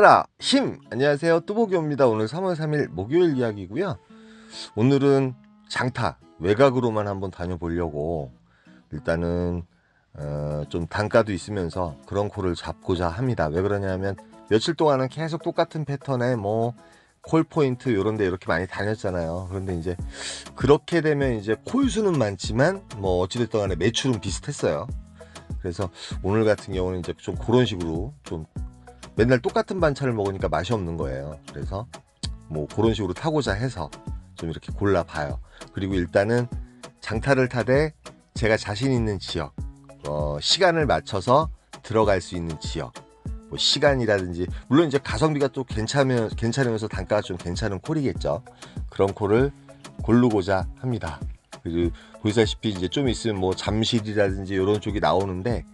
힘내라 힘. 안녕하세요. 뚜보기입니다. 오늘 3월 3일 목요일 이야기고요. 오늘은 장타 외곽으로만 한번 다녀보려고 일단은 어, 좀 단가도 있으면서 그런 코를 잡고자 합니다. 왜 그러냐면 며칠 동안은 계속 똑같은 패턴의 뭐 콜 포인트 요런데 이렇게 많이 다녔잖아요. 그런데 이제 그렇게 되면 이제 콜 수는 많지만 뭐 어찌됐든 간에 매출은 비슷했어요. 그래서 오늘 같은 경우는 이제 좀 그런 식으로 좀 맨날 똑같은 반찬을 먹으니까 맛이 없는 거예요. 그래서 뭐 그런 식으로 타고자 해서 좀 이렇게 골라봐요. 그리고 일단은 장타를 타되 제가 자신 있는 지역, 어, 시간을 맞춰서 들어갈 수 있는 지역, 뭐 시간이라든지 물론 이제 가성비가 또 괜찮으면 괜찮으면서 단가가 좀 괜찮은 콜이겠죠. 그런 콜을 고르고자 합니다. 그리고 보시다시피 이제 좀 있으면 뭐 잠실이라든지 이런 쪽이 나오는데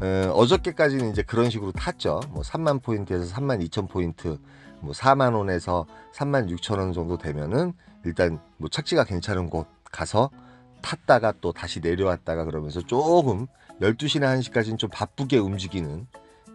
어, 어저께까지는 이제 그런 식으로 탔죠. 뭐 3만 포인트에서 3만 2천 포인트, 뭐 4만 원에서 3만 6천 원 정도 되면은 일단 뭐 착지가 괜찮은 곳 가서 탔다가 또 다시 내려왔다가 그러면서 조금 12시나 1시까지는 좀 바쁘게 움직이는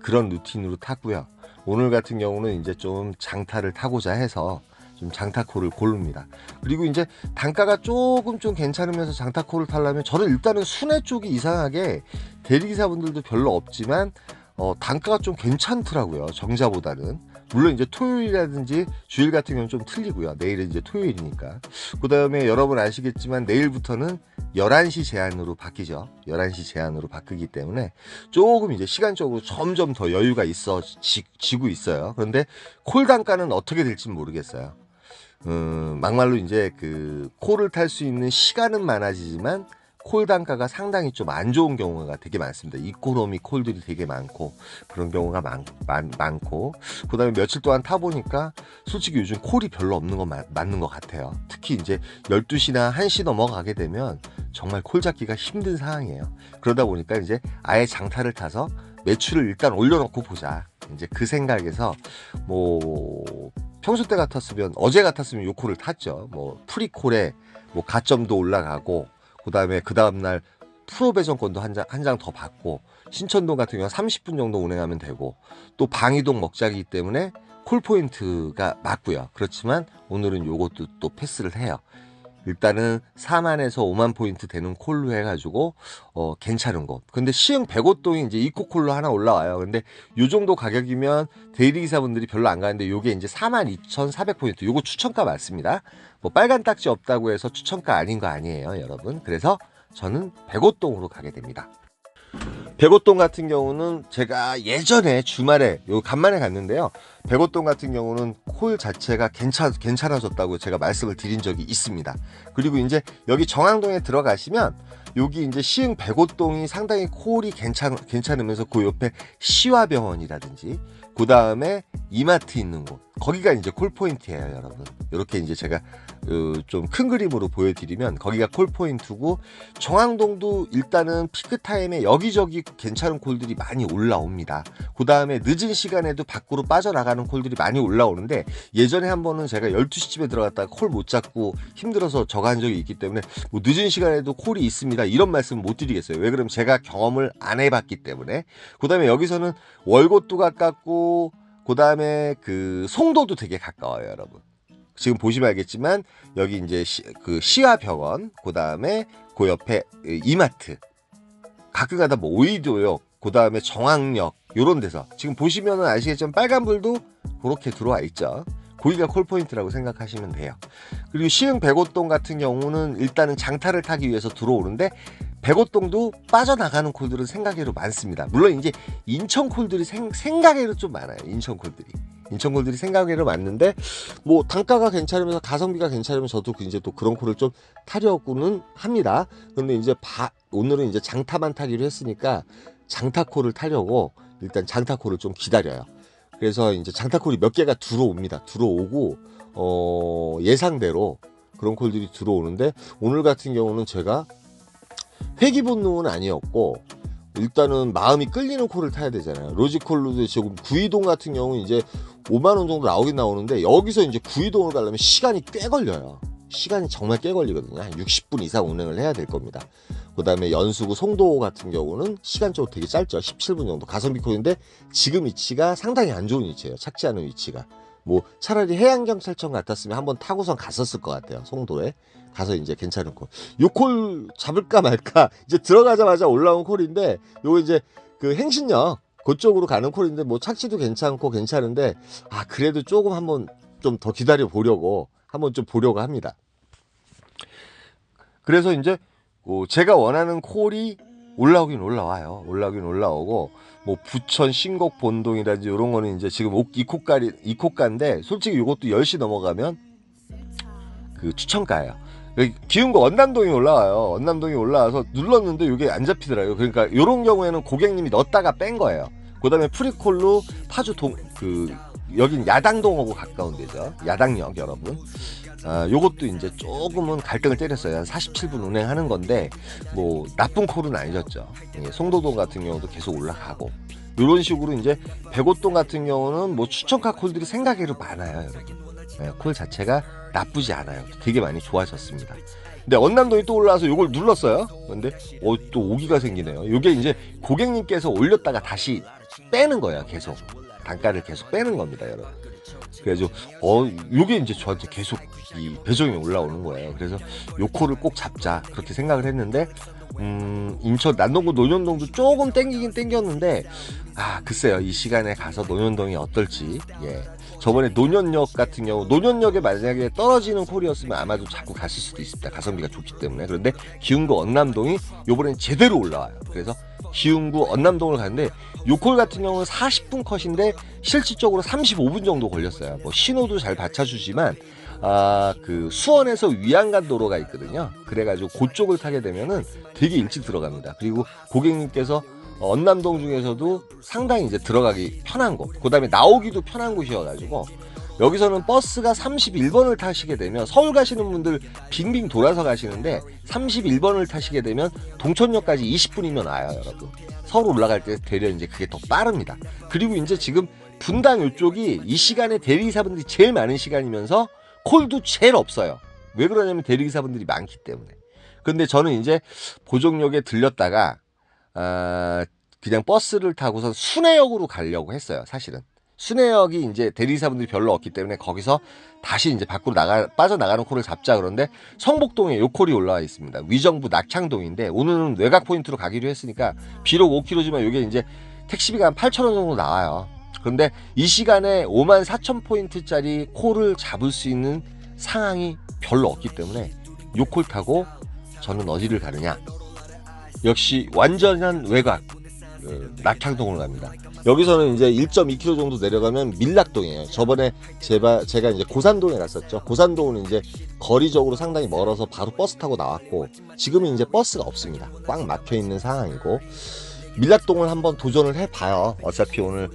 그런 루틴으로 탔고요. 오늘 같은 경우는 이제 좀 장타를 타고자 해서 좀 장타코를 고릅니다. 그리고 이제 단가가 조금 좀 괜찮으면서 장타코를 타려면 저는 일단은 순회 쪽이 이상하게 대리기사분들도 별로 없지만 어, 단가가 좀 괜찮더라고요. 정자보다는. 물론 이제 토요일이라든지 주일 같은 경우는 좀 틀리고요. 내일은 이제 토요일이니까. 그 다음에 여러분 아시겠지만 내일부터는 11시 제한으로 바뀌죠. 11시 제한으로 바뀌기 때문에 조금 이제 시간적으로 점점 더 여유가 있어지고 있어요. 그런데 콜 단가는 어떻게 될지 모르겠어요. 음, 막말로 이제 그 콜을 탈 수 있는 시간은 많아지지만 콜 단가가 상당히 좀 안 좋은 경우가 되게 많습니다. 이코노미 콜들이 되게 많고 그런 경우가 많, 많, 많고 그 다음에 며칠 동안 타 보니까 솔직히 요즘 콜이 별로 없는 거 마, 맞는 것 같아요. 특히 이제 12시나 1시 넘어가게 되면 정말 콜 잡기가 힘든 상황이에요. 그러다 보니까 이제 아예 장타를 타서 매출을 일단 올려놓고 보자. 이제 그 생각에서 뭐 평소 때 같았으면 어제 같았으면 요 콜을 탔죠. 뭐 프리콜에 뭐 가점도 올라가고 그 다음에 그 다음 날 프로 배정권도 한 장 한 장 더 받고 신천동 같은 경우 30분 정도 운행하면 되고 또 방이동 먹자기 때문에 콜 포인트가 맞고요. 그렇지만 오늘은 요것도 또 패스를 해요. 일단은 4만에서 5만 포인트 되는 콜로 해가지고 어 괜찮은 곳. 근데 시흥 105동이 이제 이코 콜로 하나 올라와요. 근데 요 정도 가격이면 대리기사분들이 별로 안 가는데 요게 이제 4만 2,400 포인트. 요거 추천가 맞습니다. 뭐 빨간 딱지 없다고 해서 추천가 아닌 거 아니에요, 여러분. 그래서 저는 105동으로 가게 됩니다. 백오동 같은 경우는 제가 예전에 주말에 요 간만에 갔는데요. 백오동 같은 경우는 콜 자체가 괜찮 괜찮아졌다고 제가 말씀을 드린 적이 있습니다. 그리고 이제 여기 정항동에 들어가시면 여기 이제 시흥 백오동이 상당히 콜이 괜찮 괜찮으면서 그 옆에 시화병원이라든지 그 다음에 이마트 있는 곳 거기가 이제 콜 포인트예요, 여러분. 이렇게 이제 제가 어, 좀큰 그림으로 보여드리면 거기가 콜 포인트고 정항동도 일단은 피크 타임에 여기저기 괜찮은 콜들이 많이 올라옵니다. 그 다음에 늦은 시간에도 밖으로 빠져나가는 콜들이 많이 올라오는데 예전에 한 번은 제가 12시쯤에 들어갔다가 콜 못 잡고 힘들어서 저가 한 적이 있기 때문에 뭐 늦은 시간에도 콜이 있습니다. 이런 말씀 못 드리겠어요. 왜 그러면 제가 경험을 안 해봤기 때문에 그 다음에 여기서는 월곶도 가깝고 그 다음에 그 송도도 되게 가까워요, 여러분. 지금 보시면 알겠지만 여기 이제 시, 그 시화병원, 그 다음에 그 옆에 이마트, 가끔가다 뭐 오이도역, 그 다음에 정학역 요런 데서 지금 보시면은 아시겠지만 빨간불도 그렇게 들어와 있죠. 거기가 콜포인트라고 생각하시면 돼요. 그리고 시흥 백오동 같은 경우는 일단은 장타를 타기 위해서 들어오는데 백오동도 빠져나가는 콜들은 생각외로 많습니다. 물론 이제 인천 콜들이 생, 생각외로 좀 많아요. 인천 콜들이. 인천 콜들이 생각외로 많는데 뭐 단가가 괜찮으면서 가성비가 괜찮으면 저도 그 이제 또 그런 콜을 좀 타려고는 합니다. 근데 이제 바, 오늘은 이제 장타만 타기로 했으니까 장타콜을 타려고 일단 장타콜을 좀 기다려요. 그래서 이제 장타콜이 몇 개가 들어옵니다. 들어오고 어, 예상대로 그런 콜들이 들어오는데 오늘 같은 경우는 제가 회기 본능은 아니었고 일단은 마음이 끌리는 콜을 타야 되잖아요. 로지콜로도 지금 구이동 같은 경우는 이제 5만 원 정도 나오긴 나오는데 여기서 이제 구이동을 가려면 시간이 꽤 걸려요. 시간이 정말 꽤 걸리거든요. 한 60분 이상 운행을 해야 될 겁니다. 그 다음에 연수구 송도 같은 경우는 시간적으로 되게 짧죠. 17분 정도 가성비 코인데 지금 위치가 상당히 안 좋은 위치예요. 착지 않은 위치가. 뭐 차라리 해양경찰청 같았으면 한번 타고선 갔었을 것 같아요. 송도에 가서 이제 괜찮은 콜. 요 콜 잡을까 말까 이제 들어가자마자 올라온 콜인데 요거 이제 그 행신역 그쪽으로 가는 콜인데 뭐 착지도 괜찮고 괜찮은데 아 그래도 조금 한번 좀 더 기다려 보려고 한번 좀 보려고 합니다. 그래서 이제 어, 제가 원하는 콜이 올라오긴 올라와요. 올라오긴 올라오고 뭐 부천 신곡 본동이라든지 이런 거는 이제 지금 옥- 이코가리 이코가인데 솔직히 이것도 10시 넘어가면 그 추천가예요. 기운 거 원남동이 올라와요. 원남동이 올라와서 눌렀는데 이게 안 잡히더라고요. 그러니까 이런 경우에는 고객님이 넣었다가 뺀 거예요. 그 다음에 프리콜로 파주 동 그 여긴 야당동하고 가까운 데죠. 야당역 여러분. 아, 요것도 이제 조금은 갈등을 때렸어요. 한 47분 운행하는 건데 뭐 나쁜 콜은 아니었죠. 예, 송도동 같은 경우도 계속 올라가고 이런 식으로 이제 백오동 같은 경우는 뭐 추천가 콜들이 생각외로 많아요, 여러분. 예, 콜 자체가 나쁘지 않아요. 되게 많이 좋아졌습니다. 근데 언남동이 또 올라와서 이걸 눌렀어요. 근데 어, 또 오기가 생기네요. 이게 이제 고객님께서 올렸다가 다시 빼는 거예요, 계속. 단가를 계속 빼는 겁니다, 여러분. 그래가지고 어 요게 이제 저한테 계속 이 배정이 올라오는 거예요. 그래서 요 코를 꼭 잡자 그렇게 생각을 했는데 음 인천 난동구 논현동도 조금 땡기긴 땡겼는데 아 글쎄요. 이 시간에 가서 논현동이 어떨지 예. 저번에 논현역 같은 경우 논현역에 만약에 떨어지는 콜이었으면 아마도 자꾸 갔을 수도 있습니다. 가성비가 좋기 때문에. 그런데 기흥구 언남동이 요번엔 제대로 올라와요. 그래서 기흥구 언남동을 갔는데 요콜 같은 경우는 40분 컷인데 실질적으로 35분 정도 걸렸어요. 뭐 신호도 잘 받쳐주지만 아 그 수원에서 위안간 도로가 있거든요. 그래가지고 그쪽을 타게 되면은 되게 일찍 들어갑니다. 그리고 고객님께서 언남동 중에서도 상당히 이제 들어가기 편한 곳, 그 다음에 나오기도 편한 곳이어가지고 여기서는 버스가 31번을 타시게 되면 서울 가시는 분들 빙빙 돌아서 가시는데 31번을 타시게 되면 동천역까지 20분이면 와요, 여러분. 서울 올라갈 때 되려 이제 그게 더 빠릅니다. 그리고 이제 지금 분당 이쪽이 이 시간에 대리기사분들이 제일 많은 시간이면서 콜도 제일 없어요. 왜 그러냐면 대리기사분들이 많기 때문에. 근데 저는 이제 보정역에 들렸다가 아, 그냥 버스를 타고서 순회역으로 가려고 했어요. 사실은. 순회역이 이제 대리사분들이 별로 없기 때문에 거기서 다시 이제 밖으로 나가 빠져나가는 콜을 잡자 그런데 성북동에 요 콜이 올라와 있습니다. 위정부 낙창동인데 오늘은 외곽 포인트로 가기로 했으니까 비록 5km지만 이게 이제 택시비가 한 8천 원 정도 나와요. 그런데 이 시간에 5만 4천 포인트짜리 콜을 잡을 수 있는 상황이 별로 없기 때문에 요 콜 타고 저는 어디를 가느냐? 역시 완전한 외곽 그 낙창동으로 갑니다. 여기서는 이제 1.2km 정도 내려가면 밀락동이에요. 저번에 제가, 제가 이제 고산동에 갔었죠. 고산동은 이제 거리적으로 상당히 멀어서 바로 버스 타고 나왔고, 지금은 이제 버스가 없습니다. 꽉 막혀 있는 상황이고, 밀락동을 한번 도전을 해봐요. 어차피 오늘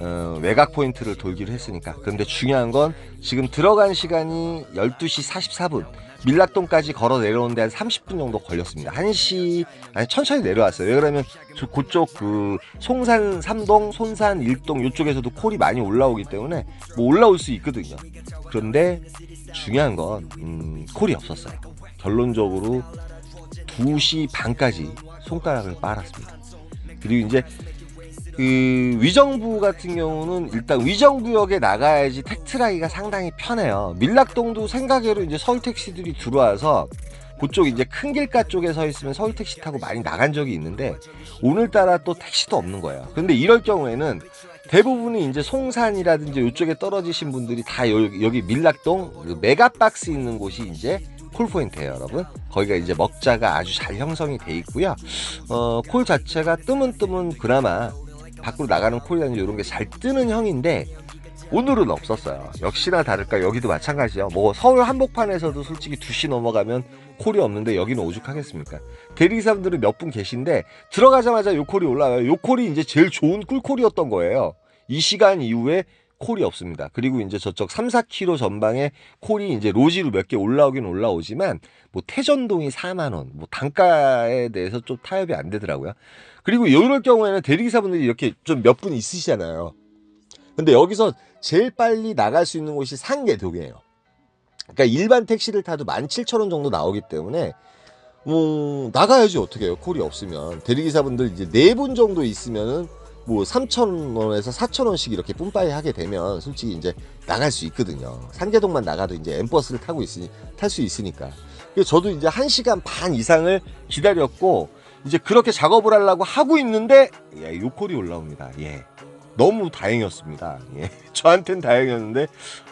어, 외곽 포인트를 돌기로 했으니까. 그런데 중요한 건 지금 들어간 시간이 12시 44분. 밀락동까지 걸어 내려오는데 한 30분 정도 걸렸습니다. 1시, 아니, 천천히 내려왔어요. 왜 그러면 저 그쪽 그 송산 3동, 손산 1동 이쪽에서도 콜이 많이 올라오기 때문에 뭐 올라올 수 있거든요. 그런데 중요한 건, 음, 콜이 없었어요. 결론적으로 2시 반까지 손가락을 빨았습니다. 그리고 이제 그 위정부 같은 경우는 일단 위정부역에 나가야지 택트라이가 상당히 편해요. 밀락동도 생각외로 이제 서울 택시들이 들어와서 그쪽 이제 큰 길가 쪽에 서 있으면 서울 택시 타고 많이 나간 적이 있는데 오늘따라 또 택시도 없는 거예요. 근데 이럴 경우에는 대부분이 이제 송산이라든지 이쪽에 떨어지신 분들이 다 여기, 여기 밀락동 그 메가박스 있는 곳이 이제 콜포인트예요, 여러분. 거기가 이제 먹자가 아주 잘 형성이 돼 있고요. 어, 콜 자체가 뜨문 뜨문 그나마 밖으로 나가는 콜이라든지 이런 게 잘 뜨는 형인데 오늘은 없었어요. 역시나 다를까 여기도 마찬가지죠. 뭐 서울 한복판에서도 솔직히 2시 넘어가면 콜이 없는데 여기는 오죽하겠습니까? 대리기사분들은 몇 분 계신데 들어가자마자 요 콜이 올라와요. 요 콜이 이제 제일 좋은 꿀콜이었던 거예요. 이 시간 이후에 콜이 없습니다. 그리고 이제 저쪽 3, 4km 전방에 콜이 이제 로지로 몇 개 올라오긴 올라오지만 뭐 태전동이 4만 원, 뭐 단가에 대해서 좀 타협이 안 되더라고요. 그리고 이럴 경우에는 대리기사분들이 이렇게 좀 몇 분 있으시잖아요. 근데 여기서 제일 빨리 나갈 수 있는 곳이 상계동이에요. 그러니까 일반 택시를 타도 17,000원 정도 나오기 때문에 뭐 나가야지 어떻게 해요 콜이 없으면 대리기사분들 이제 네 분 정도 있으면은 뭐 3,000원에서 4,000원씩 이렇게 뿜빠이 하게 되면 솔직히 이제 나갈 수 있거든요. 상계동만 나가도 이제 엠버스를 타고 있으니 탈 수 있으니까. 저도 이제 1시간 반 이상을 기다렸고 이제 그렇게 작업을 하려고 하고 있는데 예, 요 콜이 올라옵니다. 예. 너무 다행이었습니다. 예. 저한텐 다행이었는데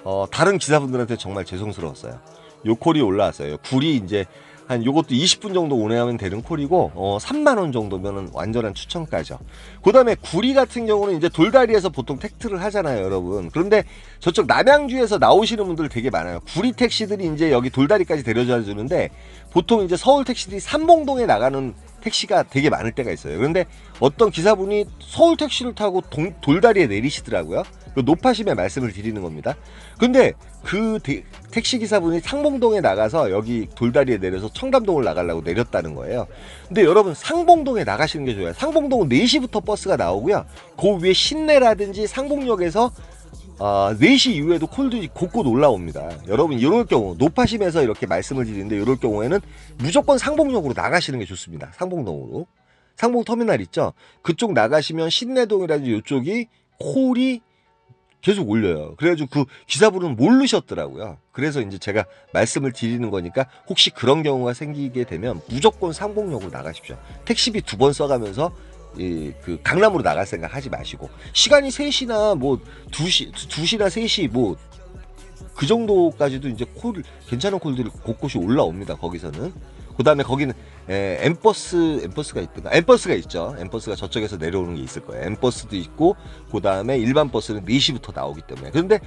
어, 다른 기사분들한테 정말 죄송스러웠어요. 요 콜이 올라왔어요. 굴이 이제 한 요것도 20분 정도 운행하면 되는 콜이고 어 3만 원 정도면은 완전한 추천가죠. 그 다음에 구리 같은 경우는 이제 돌다리에서 보통 택트를 하잖아요, 여러분. 그런데 저쪽 남양주에서 나오시는 분들 되게 많아요. 구리 택시들이 이제 여기 돌다리까지 데려다 주는데 보통 이제 서울 택시들이 삼봉동에 나가는 택시가 되게 많을 때가 있어요. 그런데 어떤 기사분이 서울 택시를 타고 동, 돌다리에 내리시더라고요. 그 높아심에 말씀을 드리는 겁니다. 근데 그 대, 택시 기사분이 상봉동에 나가서 여기 돌다리에 내려서 청담동을 나가려고 내렸다는 거예요. 근데 여러분 상봉동에 나가시는 게 좋아요. 상봉동은 4시부터 버스가 나오고요. 그 위에 신내라든지 상봉역에서 어, 4시 이후에도 콜들이 곳곳 올라옵니다. 여러분 이럴 경우 높아심에서 이렇게 말씀을 드리는데 이럴 경우에는 무조건 상봉역으로 나가시는 게 좋습니다. 상봉동으로. 상봉 터미널 있죠? 그쪽 나가시면 신내동이라든지 이쪽이 콜이 계속 올려요. 그래가지고 그 기사분은 모르셨더라고요. 그래서 이제 제가 말씀을 드리는 거니까 혹시 그런 경우가 생기게 되면 무조건 상봉역으로 나가십시오. 택시비 두 번 써가면서 이, 그 강남으로 나갈 생각 하지 마시고 시간이 3시나 뭐 2시 2시나 3시 뭐 그 정도까지도 이제 콜 괜찮은 콜들이 곳곳이 올라옵니다. 거기서는 그 다음에 거기는 에, 엠버스 엠버스가 있던가 엠버스가 있죠. 엠버스가 저쪽에서 내려오는 게 있을 거예요. 엠버스도 있고 그 다음에 일반 버스는 4시부터 나오기 때문에 그런데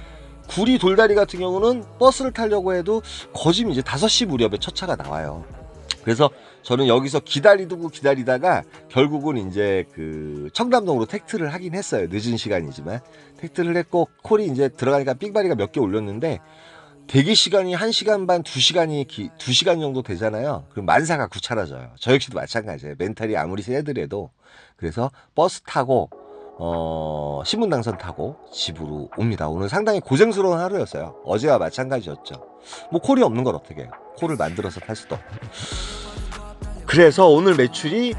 구리 돌다리 같은 경우는 버스를 타려고 해도 거짐 이제 5시 무렵에 첫 차가 나와요. 그래서 저는 여기서 기다리고 기다리다가 결국은 이제 그 청담동으로 택트를 하긴 했어요. 늦은 시간이지만 택트를 했고 콜이 이제 들어가니까 삑바리가 몇 개 올렸는데 대기 시간이 1시간 반, 2시간이 기, 2시간 정도 되잖아요. 그럼 만사가 구차라져요. 저 역시도 마찬가지예요. 멘탈이 아무리 세더라도 그래서 버스 타고 어, 신문당선 타고 집으로 옵니다. 오늘 상당히 고생스러운 하루였어요. 어제와 마찬가지였죠. 뭐 콜이 없는 걸 어떻게 해요. 콜을 만들어서 탈 수도 없고. 그래서 오늘 매출이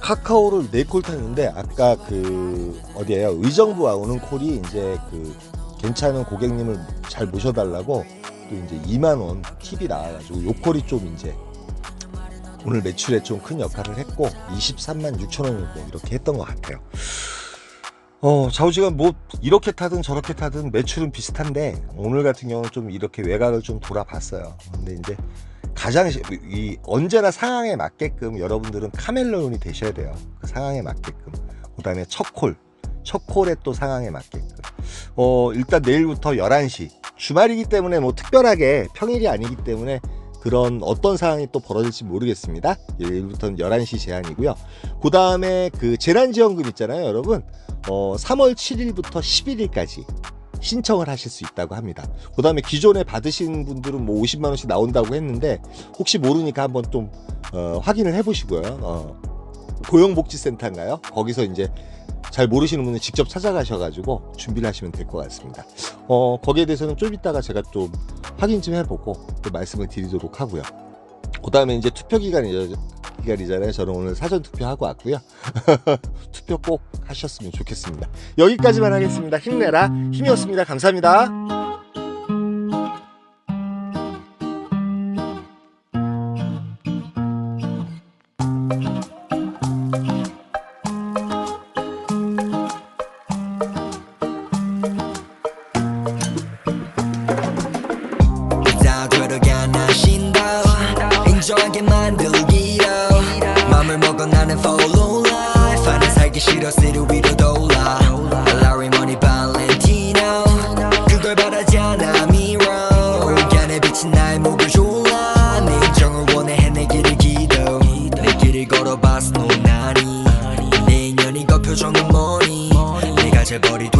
카카오를 4콜 탔는데 아까 그 어디에요? 의정부와 오는 콜이 이제 그 괜찮은 고객님을 잘 모셔달라고 또 이제 2만 원 팁이 나와가지고 요 콜이 좀 이제 오늘 매출에 좀 큰 역할을 했고 23만 6천 원 이렇게 했던 것 같아요. 어, 좌우지간 뭐 이렇게 타든 저렇게 타든 매출은 비슷한데 오늘 같은 경우는 좀 이렇게 외곽을 좀 돌아봤어요. 근데 이제 가장 이 언제나 상황에 맞게끔 여러분들은 카멜레온이 되셔야 돼요. 그 상황에 맞게끔. 그다음에 첫 콜, 첫 콜에 또 상황에 맞게끔. 어, 일단 내일부터 11시 주말이기 때문에 뭐 특별하게 평일이 아니기 때문에 그런 어떤 상황이 또 벌어질지 모르겠습니다. 내일부터는 11시 제한이고요. 그 다음에 그 재난지원금 있잖아요, 여러분. 어, 3월 7일부터 11일까지 신청을 하실 수 있다고 합니다. 그 다음에 기존에 받으신 분들은 뭐 50만 원씩 나온다고 했는데 혹시 모르니까 한번 좀 어, 확인을 해 보시고요. 어, 고용복지센터인가요? 거기서 이제 잘 모르시는 분은 직접 찾아가셔가지고 준비를 하시면 될 것 같습니다. 어, 거기에 대해서는 좀 이따가 제가 좀 확인 좀 해보고 또 말씀을 드리도록 하고요. 그 다음에 이제 투표 기간이죠. 기간이잖아요. 저는 오늘 사전 투표하고 왔고요. 투표 꼭 하셨으면 좋겠습니다. 여기까지만 하겠습니다. 힘내라. 힘이었습니다. 감사합니다. 다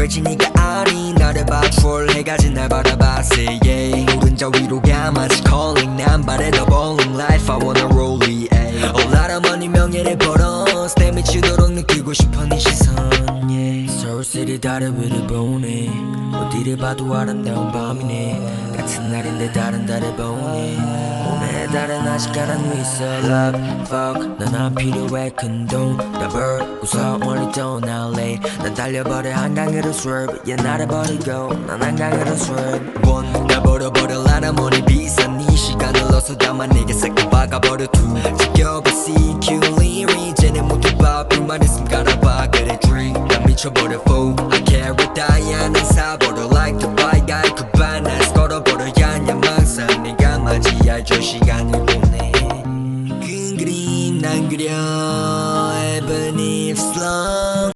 될지 네가 아니 나를 봐 troll 해가지 날 바라봤어 yeah 오른자 위로 가 마치 calling 난 바래 더 bowling life I wanna roll it yeah. All out of money 명예를 벌어 내 미치도록 느끼고 싶어 네 시선 다리 위를 보네 어디를 봐도 아름다운 밤이네. 같은 날인데 다른 달을 보니 오늘 달은 아직 가라앉고 있어. Love, fuck 넌안 필요해. 큰돈 더블 웃어 멀리 떠날래. 난 달려버려. 한강으로 swerve. 얘 나를 버리고 난 한강으로 swerve. 원나 버려버려. 라라머니 비싼 이 시간을 넣어서 담아 내게 싹다 박아버려. Two 지겨워 CQ 리리 이제는 모두 봐. 불만 있음 갈아봐. 그래 난 미쳐버려 fool I carry 다이아는 사버려 like the bike guy 그 반나스 걸어버려 야냐망상 네가 맞이할 저 시간을 보내. 큰 그림 난 그려. Ebony slum